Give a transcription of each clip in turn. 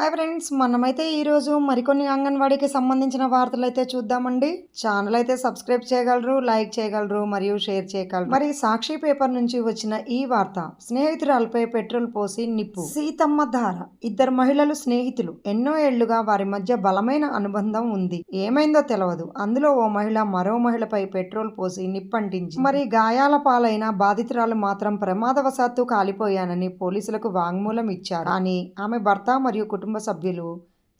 Hi friends మనమైతే ఈరోజు మరికొన్ని అంగన్వాడీకి సంబంధించిన వార్తలు అయితే చూద్దామండి. ఛానల్ అయితే సబ్స్క్రైబ్ చేయగలరు లైక్ చేయగలరు మరియు షేర్ చేయగలరు. మరి సాక్షి పేపర్ నుంచి వచ్చిన ఈ వార్త. స్నేహితురాలపై పెట్రోల్ పోసి నిప్పు. సీతమ్మ ధార. ఇద్దరు మహిళలు స్నేహితులు. ఎన్నో ఏళ్ళుగా వారి మధ్య బలమైన అనుబంధం ఉంది. ఏమైందో తెలియదు అందులో ఓ మహిళ మరో మహిళపై పెట్రోల్ పోసి నిప్పంటించి మరి గాయాల పాలైన బాధితురాలు మాత్రం ప్రమాదవశాత్తు కాలిపోయానని పోలీసులకు వాంగ్మూలం ఇచ్చారు. కానీ ఆమె భర్త మరియు కుటుంబ సభ్యులు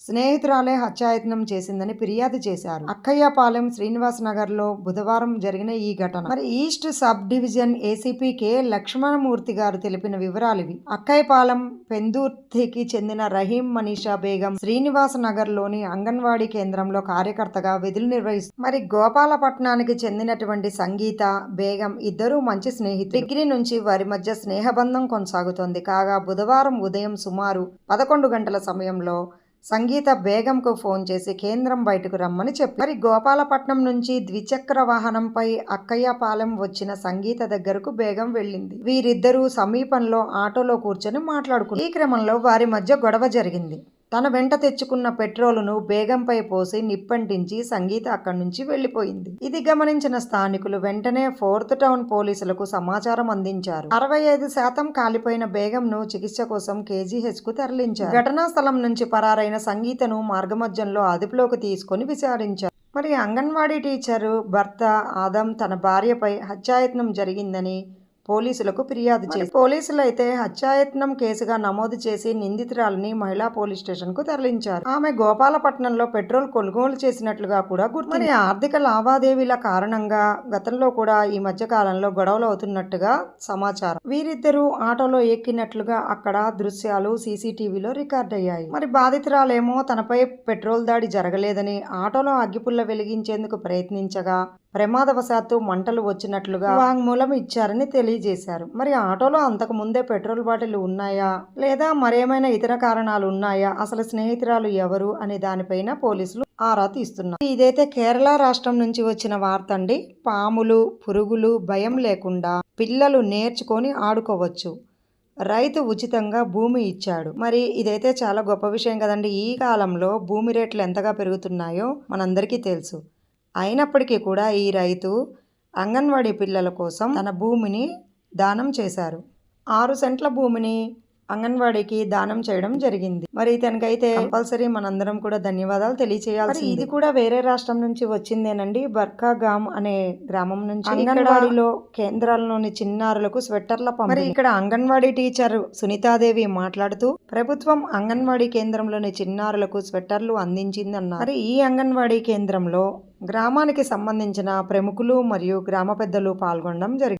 స్నేహితురాలే హత్యాయత్నం చేసిందని ఫిర్యాదు చేశారు. అక్కయ్యపాలెం శ్రీనివాస్ నగర్లో బుధవారం జరిగిన ఈ ఘటన. మరి east sub division ACP K Lakshmanamurthy గారు తెలిపిన వివరాలు ఇవి అక్కయ్యపాలెం పెందుర్తికి చెందిన రహీం మనీషా బేగం శ్రీనివాస్ నగర్లోని అంగన్వాడీ కేంద్రంలో కార్యకర్తగా విధులు నిర్వహిస్తారు మరి గోపాలపట్నానికి చెందినటువంటి సంగీత బేగం ఇద్దరూ మంచి స్నేహితులు. డిగ్రీ నుంచి వారి మధ్య స్నేహబంధం కొనసాగుతోంది. కాగా బుధవారం ఉదయం సుమారు పదకొండు గంటల సమయంలో సంగీత బేగంకు ఫోన్ చేసి కేంద్రం బయటకు రమ్మని చెప్పి మరి గోపాలపట్నం నుంచి ద్విచక్ర వాహనంపై అక్కయ్యపాలెం వచ్చిన సంగీత దగ్గరకు బేగం వెళ్ళింది. వీరిద్దరూ సమీపంలో ఆటోలో కూర్చొని మాట్లాడుకున్నారు ఈ క్రమంలో వారి మధ్య గొడవ జరిగింది. తన వెంట తెచ్చుకున్న పెట్రోలును బేగంపై పోసి నిప్పంటించి సంగీత అక్కడి నుంచి వెళ్ళిపోయింది ఇది గమనించిన స్థానికులు వెంటనే ఫోర్త్ టౌన్ పోలీసులకు సమాచారం అందించారు. అరవై ఐదు శాతం కాలిపోయిన బేగంను చికిత్స కోసం కేజీహెచ్కు తరలించారు. ఘటనా స్థలం నుంచి పరారైన సంగీతను మార్గమధ్యంలో అదుపులోకి తీసుకొని విచారించారు. మరి అంగన్వాడీ టీచరు భర్త ఆదం తన భార్యపై హత్యాయత్నం జరిగిందని పోలీసులకు ఫిర్యాదు చేసి పోలీసులు అయితే హత్యాయత్నం కేసుగా నమోదు చేసి నిందితురాలని మహిళా పోలీస్ స్టేషన్కు తరలించారు. ఆమె గోపాలపట్నంలో పెట్రోల్ కొనుగోలు చేసినట్లుగా కూడా గుర్తు ఆర్థిక లావాదేవీల కారణంగా గతంలో కూడా ఈ మధ్య కాలంలో గొడవలు అవుతున్నట్టుగా సమాచారం. వీరిద్దరూ ఆటోలో ఎక్కినట్లుగా అక్కడ దృశ్యాలు సీసీటీవీలో రికార్డ్ అయ్యాయి మరి బాధితురాలేమో తనపై పెట్రోల్ దాడి జరగలేదని ఆటోలో అగ్గిపుల్ల వెలిగించేందుకు ప్రయత్నించగా ప్రమాదవశాత్తు మంటలు వచ్చినట్లుగా వాంగ్మూలం ఇచ్చారని తెలియజేశారు. మరి ఆటోలో అంతకు ముందే పెట్రోల్ బాటిల్ ఉన్నాయా? లేదా మరేమైనా ఇతర కారణాలు ఉన్నాయా? అసలు స్నేహితురాలు ఎవరు? అనే దానిపైన పోలీసులు ఆరా తీస్తున్నారు. ఇదైతే కేరళ రాష్ట్రం నుంచి వచ్చిన వార్త అండి పాములు పురుగులు భయం లేకుండా పిల్లలు నేర్చుకొని ఆడుకోవచ్చు. రైతు ఉచితంగా భూమి ఇచ్చాడు. మరి ఇదైతే చాలా గొప్ప విషయం కదండి. ఈ కాలంలో భూమి రేట్లు ఎంతగా పెరుగుతున్నాయో మనందరికీ తెలుసు. అయినప్పటికీ కూడా ఈ రైతు అంగన్వాడీ పిల్లల కోసం తన భూమిని దానం చేశారు. ఆరు సెంట్ల భూమిని అంగన్వాడీకి దానం చేయడం జరిగింది. మరి ఇతనికైతే కంపల్సరీ మనందరం కూడా ధన్యవాదాలు తెలియచేయాలి ఇది కూడా వేరే రాష్ట్రం నుంచి వచ్చిందేనండి? బర్కాగామ్ అనే గ్రామం నుంచి అంగన్వాడీలో కేంద్రాల్లోని చిన్నారులకు స్వెట్టర్ల మరి ఇక్కడ అంగన్వాడీ టీచర్ సునీతాదేవి మాట్లాడుతూ ప్రభుత్వం అంగన్వాడీ కేంద్రంలోని చిన్నారులకు స్వెట్టర్లు అందించిందన్నారు. మరి ఈ అంగన్వాడీ కేంద్రంలో గ్రామానికి సంబంధించిన ప్రముఖులు మరియు గ్రామ పెద్దలు పాల్గొనడం జరిగింది.